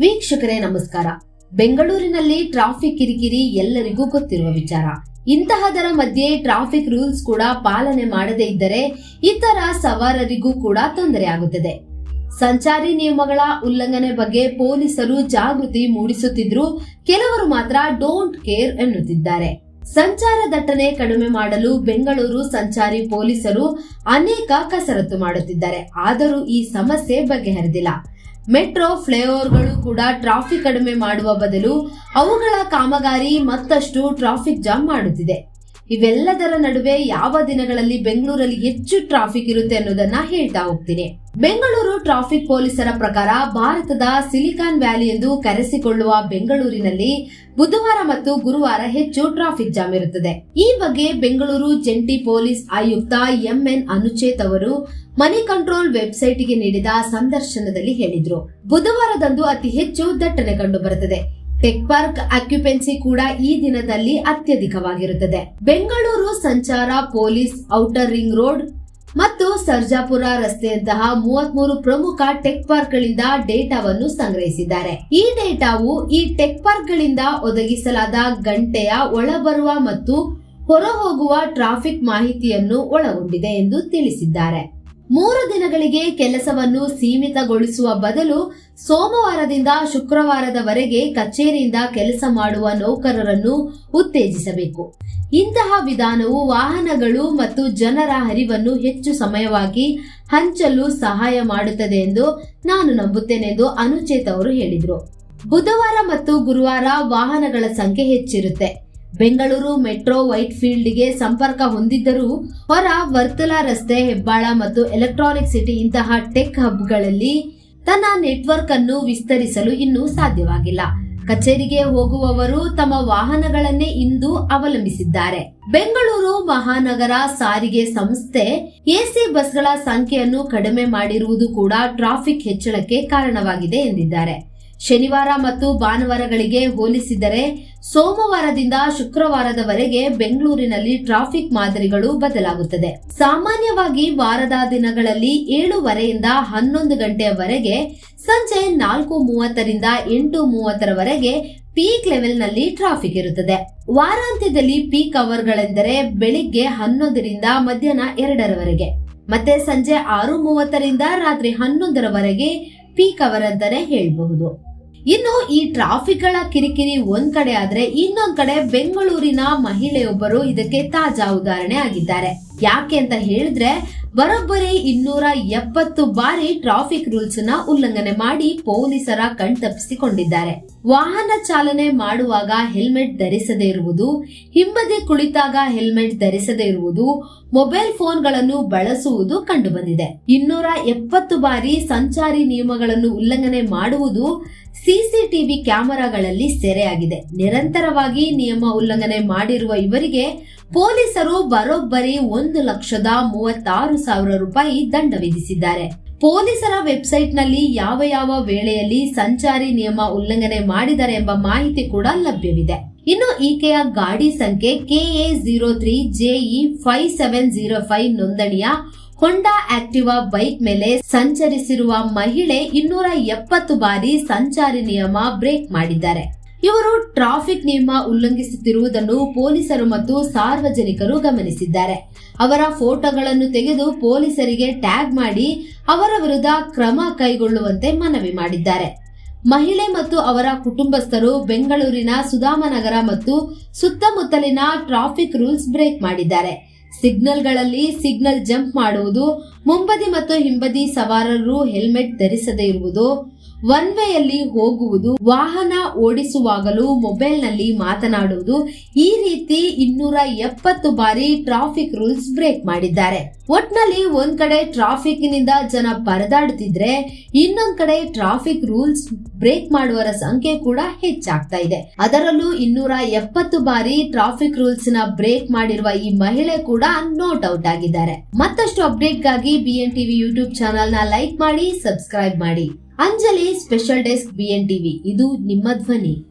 ವೀಕ್ಷಕರೇ, ನಮಸ್ಕಾರ. ಬೆಂಗಳೂರಿನಲ್ಲಿ ಟ್ರಾಫಿಕ್ ಕಿರಿಕಿರಿ ಎಲ್ಲರಿಗೂ ಗೊತ್ತಿರುವ ವಿಚಾರ. ಇಂತಹದರ ಮಧ್ಯೆ ಟ್ರಾಫಿಕ್ ರೂಲ್ಸ್ ಕೂಡ ಪಾಲನೆ ಮಾಡದೇ ಇದ್ದರೆ ಇತರ ಸವಾರರಿಗೂ ಕೂಡ ತೊಂದರೆಯಾಗುತ್ತದೆ ಸಂಚಾರಿ ನಿಯಮಗಳ ಉಲ್ಲಂಘನೆ ಬಗ್ಗೆ ಪೊಲೀಸರು ಜಾಗೃತಿ ಮೂಡಿಸುತ್ತಿದ್ರು ಕೆಲವರು ಮಾತ್ರ ಡೋಂಟ್ ಕೇರ್ ಎನ್ನುತ್ತಿದ್ದಾರೆ. ಸಂಚಾರ ದಟ್ಟಣೆ ಕಡಿಮೆ ಮಾಡಲು ಬೆಂಗಳೂರು ಸಂಚಾರಿ ಪೊಲೀಸರು ಅನೇಕ ಕಸರತ್ತು ಮಾಡುತ್ತಿದ್ದಾರೆ. ಆದರೂ ಈ ಸಮಸ್ಯೆ ಬಗೆಹರಿದಿಲ್ಲ. ಮೆಟ್ರೋ ಫ್ಲೈಓವರ್ಗಳು ಕೂಡ ಟ್ರಾಫಿಕ್ ಕಡಿಮೆ ಮಾಡುವ ಬದಲು ಅವುಗಳ ಕಾಮಗಾರಿ ಮತ್ತಷ್ಟು ಟ್ರಾಫಿಕ್ ಜಾಮ್ ಮಾಡುತ್ತಿದೆ. ಇವೆಲ್ಲದರ ನಡುವೆ ಯಾವ ದಿನಗಳಲ್ಲಿ ಬೆಂಗಳೂರಲ್ಲಿ ಹೆಚ್ಚು ಟ್ರಾಫಿಕ್ ಇರುತ್ತೆ ಅನ್ನೋದನ್ನ ಹೇಳ್ತಾ ಹೋಗ್ತೀನಿ. ಬೆಂಗಳೂರು ಟ್ರಾಫಿಕ್ ಪೊಲೀಸರ ಪ್ರಕಾರ ಭಾರತದ ಸಿಲಿಕಾನ್ ವ್ಯಾಲಿ ಎಂದು ಕರೆಸಿಕೊಳ್ಳುವ ಬೆಂಗಳೂರಿನಲ್ಲಿ ಬುಧವಾರ ಮತ್ತು ಗುರುವಾರ ಹೆಚ್ಚು ಟ್ರಾಫಿಕ್ ಜಾಮ್ ಇರುತ್ತದೆ. ಈ ಬಗ್ಗೆ ಬೆಂಗಳೂರು ಜಂಟಿ ಪೊಲೀಸ್ ಆಯುಕ್ತ ಎಂಎನ್ ಅನುಚೇತ್ ಅವರು ಮನಿ ಕಂಟ್ರೋಲ್ ವೆಬ್ಸೈಟ್ಗೆ ನೀಡಿದ ಸಂದರ್ಶನದಲ್ಲಿ ಹೇಳಿದ್ರು. ಬುಧವಾರದಂದು ಅತಿ ಹೆಚ್ಚು ದಟ್ಟಣೆ ಕಂಡು ಬರುತ್ತದೆ. ಟೆಕ್ ಪಾರ್ಕ್ ಆಕ್ಯುಪೆನ್ಸಿ ಕೂಡ ಈ ದಿನದಲ್ಲಿ ಅತ್ಯಧಿಕವಾಗಿರುತ್ತದೆ. ಬೆಂಗಳೂರು ಸಂಚಾರ, ಪೊಲೀಸ್ ಔಟರ್ ರಿಂಗ್ ರೋಡ್ ಮತ್ತು ಸರ್ಜಾಪುರ ರಸ್ತೆಯಂತಹ ಮೂವತ್ಮೂರು ಪ್ರಮುಖ ಟೆಕ್ ಪಾರ್ಕ್ಗಳಿಂದ ಡೇಟಾವನ್ನು ಸಂಗ್ರಹಿಸಿದ್ದಾರೆ. ಈ ಡೇಟಾವು ಈ ಟೆಕ್ ಪಾರ್ಕ್ಗಳಿಂದ ಒದಗಿಸಲಾದ ಗಂಟೆಯ ಒಳಬರುವ ಮತ್ತು ಹೊರಹೋಗುವ ಟ್ರಾಫಿಕ್ ಮಾಹಿತಿಯನ್ನು ಒಳಗೊಂಡಿದೆ ಎಂದು ತಿಳಿಸಿದ್ದಾರೆ. ಮೂರು ದಿನಗಳಿಗೆ ಕೆಲಸವನ್ನು ಸೀಮಿತಗೊಳಿಸುವ ಬದಲು ಸೋಮವಾರದಿಂದ ಶುಕ್ರವಾರದವರೆಗೆ ಕಚೇರಿಯಿಂದ ಕೆಲಸ ಮಾಡುವ ನೌಕರರನ್ನು ಉತ್ತೇಜಿಸಬೇಕು. ಇಂತಹ ವಿಧಾನವು ವಾಹನಗಳು ಮತ್ತು ಜನರ ಹರಿವನ್ನು ಹೆಚ್ಚು ಸಮಯವಾಗಿ ಹಂಚಲು ಸಹಾಯ ಮಾಡುತ್ತದೆ ಎಂದು ನಾನು ನಂಬುತ್ತೇನೆ ಎಂದು ಅನುಚೇತ್ ಅವರು ಹೇಳಿದರು. ಬುಧವಾರ ಮತ್ತು ಗುರುವಾರ ವಾಹನಗಳ ಸಂಖ್ಯೆ ಹೆಚ್ಚಿರುತ್ತೆ. ಬೆಂಗಳೂರು ಮೆಟ್ರೋ ವೈಟ್ ಫೀಲ್ಡ್ಗೆ ಸಂಪರ್ಕ ಹೊಂದಿದ್ದರೂ ಹೊರ ವರ್ತಲ ರಸ್ತೆ, ಹೆಬ್ಬಾಳ ಮತ್ತು ಎಲೆಕ್ಟ್ರಾನಿಕ್ ಸಿಟಿ ಇಂತಹ ಟೆಕ್ ಹಬ್ಗಳಲ್ಲಿ ತನ್ನ ನೆಟ್ವರ್ಕ್ ಅನ್ನು ವಿಸ್ತರಿಸಲು ಇನ್ನೂ ಸಾಧ್ಯವಾಗಿಲ್ಲ. ಕಚೇರಿಗೆ ಹೋಗುವವರು ತಮ್ಮ ವಾಹನಗಳನ್ನೇ ಇಂದು ಅವಲಂಬಿಸಿದ್ದಾರೆ. ಬೆಂಗಳೂರು ಮಹಾನಗರ ಸಾರಿಗೆ ಸಂಸ್ಥೆ ಎಸಿ ಬಸ್ಗಳ ಸಂಖ್ಯೆಯನ್ನು ಕಡಿಮೆ ಮಾಡಿರುವುದು ಕೂಡ ಟ್ರಾಫಿಕ್ ಹೆಚ್ಚಳಕ್ಕೆ ಕಾರಣವಾಗಿದೆ ಎಂದಿದ್ದಾರೆ. ಶನಿವಾರ ಮತ್ತು ಭಾನುವಾರಗಳಿಗೆ ಹೋಲಿಸಿದರೆ ಸೋಮವಾರದಿಂದ ಶುಕ್ರವಾರದವರೆಗೆ ಬೆಂಗಳೂರಿನಲ್ಲಿ ಟ್ರಾಫಿಕ್ ಮಾದರಿಗಳು ಬದಲಾಗುತ್ತದೆ. ಸಾಮಾನ್ಯವಾಗಿ ವಾರದ ದಿನಗಳಲ್ಲಿ ಏಳುವರೆಯಿಂದ ಹನ್ನೊಂದು ಗಂಟೆಯವರೆಗೆ, ಸಂಜೆ ನಾಲ್ಕು ಮೂವತ್ತರಿಂದ ಎಂಟು ಮೂವತ್ತರವರೆಗೆ ಪೀಕ್ ಲೆವೆಲ್ನಲ್ಲಿ ಟ್ರಾಫಿಕ್ ಇರುತ್ತದೆ. ವಾರಾಂತ್ಯದಲ್ಲಿ ಪೀಕ್ ಅವರ್ಗಳೆಂದರೆ ಬೆಳಿಗ್ಗೆ ಹನ್ನೊಂದರಿಂದ ಮಧ್ಯಾಹ್ನ ಎರಡರವರೆಗೆ, ಮತ್ತೆ ಸಂಜೆ ಆರು ಮೂವತ್ತರಿಂದ ರಾತ್ರಿ ಹನ್ನೊಂದರವರೆಗೆ ಪೀಕ್ ಅವರ್ ಅಂತಾನೆ ಹೇಳಬಹುದು. ಇನ್ನು ಈ ಟ್ರಾಫಿಕ್ಗಳ ಕಿರಿಕಿರಿ ಒಂದ್ ಕಡೆ ಆದ್ರೆ ಇನ್ನೊಂದ್ ಕಡೆ ಬೆಂಗಳೂರಿನ ಮಹಿಳೆಯೊಬ್ಬರು ಇದಕ್ಕೆ ತಾಜಾ ಉದಾಹರಣೆ ಆಗಿದ್ದಾರೆ. ಯಾಕೆ ಅಂತ ಹೇಳಿದ್ರೆ ಬರೋಬ್ಬರಿ ಇನ್ನೂರ ಎಪ್ಪತ್ತು ಬಾರಿ ಟ್ರಾಫಿಕ್ ರೂಲ್ಸ್ನ ಉಲ್ಲಂಘನೆ ಮಾಡಿ ಪೊಲೀಸರ ಕಣ್ತಪ್ಪಿಸಿಕೊಂಡಿದ್ದಾರೆ ವಾಹನ ಚಾಲನೆ ಮಾಡುವಾಗ ಹೆಲ್ಮೆಟ್ ಧರಿಸದೇ ಇರುವುದು, ಹಿಂಬದಿ ಕುಳಿತಾಗ ಹೆಲ್ಮೆಟ್ ಧರಿಸದೇ ಇರುವುದು, ಮೊಬೈಲ್ ಫೋನ್ಗಳನ್ನು ಬಳಸುವುದು ಕಂಡುಬಂದಿದೆ. ಇನ್ನೂರ ಎಪ್ಪತ್ತು ಬಾರಿ ಸಂಚಾರಿ ನಿಯಮಗಳನ್ನು ಉಲ್ಲಂಘನೆ ಮಾಡುವುದು ಸಿಸಿಟಿವಿ ಕ್ಯಾಮೆರಾಗಳಲ್ಲಿ ಸೆರೆಯಾಗಿದೆ. ನಿರಂತರವಾಗಿ ನಿಯಮ ಉಲ್ಲಂಘನೆ ಮಾಡಿರುವ ಇವರಿಗೆ ಪೊಲೀಸರು ಬರೋಬ್ಬರಿ ಒಂದು ಲಕ್ಷದ ಮೂವತ್ತಾರು ಸಾವಿರ ರೂಪಾಯಿ ದಂಡ ವಿಧಿಸಿದ್ದಾರೆ. ಪೊಲೀಸರ ವೆಬ್ಸೈಟ್ನಲ್ಲಿ ಯಾವ ಯಾವ ವೇಳೆಯಲ್ಲಿ ಸಂಚಾರಿ ನಿಯಮ ಉಲ್ಲಂಘನೆ ಮಾಡಿದ್ದಾರೆ ಎಂಬ ಮಾಹಿತಿ ಕೂಡ ಲಭ್ಯವಿದೆ. ಇನ್ನು ಈಕೆಯ ಗಾಡಿ ಸಂಖ್ಯೆ KA zero three JE five seven zero five ನೋಂದಣಿಯ ಹೊಂಡಾ ಆಕ್ಟಿವಾ ಬೈಕ್ ಮೇಲೆ ಸಂಚರಿಸಿರುವ ಮಹಿಳೆ ಇನ್ನೂರ ಎಪ್ಪತ್ತು ಬಾರಿ ಸಂಚಾರಿ ನಿಯಮ ಬ್ರೇಕ್ ಮಾಡಿದ್ದಾರೆ. ಇವರು ಟ್ರಾಫಿಕ್ ನಿಯಮ ಉಲ್ಲಂಘಿಸುತ್ತಿರುವುದನ್ನು ಪೊಲೀಸರು ಮತ್ತು ಸಾರ್ವಜನಿಕರು ಗಮನಿಸಿದ್ದಾರೆ. ಅವರ ಫೋಟೋಗಳನ್ನು ತೆಗೆದು ಪೊಲೀಸರಿಗೆ ಟ್ಯಾಗ್ ಮಾಡಿ ಅವರ ವಿರುದ್ಧ ಕ್ರಮ ಕೈಗೊಳ್ಳುವಂತೆ ಮನವಿ ಮಾಡಿದ್ದಾರೆ. ಮಹಿಳೆ ಮತ್ತು ಅವರ ಕುಟುಂಬಸ್ಥರು ಬೆಂಗಳೂರಿನ ಸುಧಾಮನಗರ ಮತ್ತು ಸುತ್ತಮುತ್ತಲಿನ ಟ್ರಾಫಿಕ್ ರೂಲ್ಸ್ ಬ್ರೇಕ್ ಮಾಡಿದ್ದಾರೆ. ಸಿಗ್ನಲ್ಗಳಲ್ಲಿ ಸಿಗ್ನಲ್ ಜಂಪ್ ಮಾಡುವುದು, ಮುಂಬದಿ ಮತ್ತು ಹಿಂಬದಿ ಸವಾರರು ಹೆಲ್ಮೆಟ್ ಧರಿಸದೇ ಇರುವುದು ಒನ್ ವೇಯಲ್ಲಿ ಹೋಗುವುದು, ವಾಹನ ಓಡಿಸುವಾಗಲೂ ಮೊಬೈಲ್ನಲ್ಲಿ ಮಾತನಾಡುವುದು, ಈ ರೀತಿ ಇನ್ನೂರ ಎಪ್ಪತ್ತು ಬಾರಿ ಟ್ರಾಫಿಕ್ ರೂಲ್ಸ್ ಬ್ರೇಕ್ ಮಾಡಿದ್ದಾರೆ. ಒಟ್ನಲ್ಲಿ ಒಂದ್ ಕಡೆ ಟ್ರಾಫಿಕ್ನಿಂದ ಜನ ಪರದಾಡುತ್ತಿದ್ರೆ ಇನ್ನೊಂದ್ ಕಡೆ ಟ್ರಾಫಿಕ್ ರೂಲ್ಸ್ ಬ್ರೇಕ್ ಮಾಡುವರ ಸಂಖ್ಯೆ ಕೂಡ ಹೆಚ್ಚಾಗ್ತಾ ಇದೆ. ಅದರಲ್ಲೂ ಇನ್ನೂರ ಎಪ್ಪತ್ತು ಬಾರಿ ಟ್ರಾಫಿಕ್ ರೂಲ್ಸ್ನ ಬ್ರೇಕ್ ಮಾಡಿರುವ ಈ ಮಹಿಳೆ ಕೂಡ ನೋಟ್ ಔಟ್ ಆಗಿದ್ದಾರೆ. ಮತ್ತಷ್ಟು ಅಪ್ಡೇಟ್ಗಾಗಿ ಬಿಎನ್ ಟಿವಿ ಯೂಟ್ಯೂಬ್ ಚಾನೆಲ್ನ ಲೈಕ್ ಮಾಡಿ, ಸಬ್ಸ್ಕ್ರೈಬ್ ಮಾಡಿ. Anjali special desk BN TV ಇದು ನಿಮ್ಮ ಧ್ವನಿ.